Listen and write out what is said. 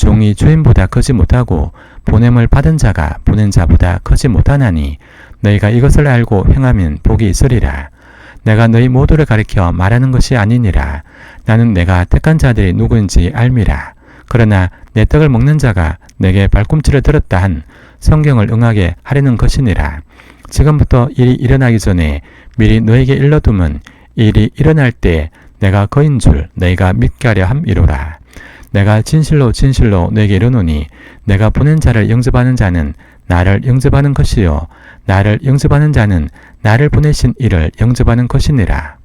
종이 주인보다 크지 못하고 보냄을 받은 자가 보낸 자보다 크지 못하나니 너희가 이것을 알고 행하면 복이 있으리라. 내가 너희 모두를 가리켜 말하는 것이 아니니라. 나는 내가 택한 자들이 누구인지 알미라. 그러나 내 떡을 먹는 자가 내게 발꿈치를 들었다 한 성경을 응하게 하려는 것이니라. 지금부터 일이 일어나기 전에 미리 너에게 일러두면 일이 일어날 때 내가 거인 줄 너희가 믿게 하려 함이로라. 내가 진실로 진실로 너에게 이르노니 내가 보낸 자를 영접하는 자는 나를 영접하는 것이요 나를 영접하는 자는 나를 보내신 이를 영접하는 것이니라.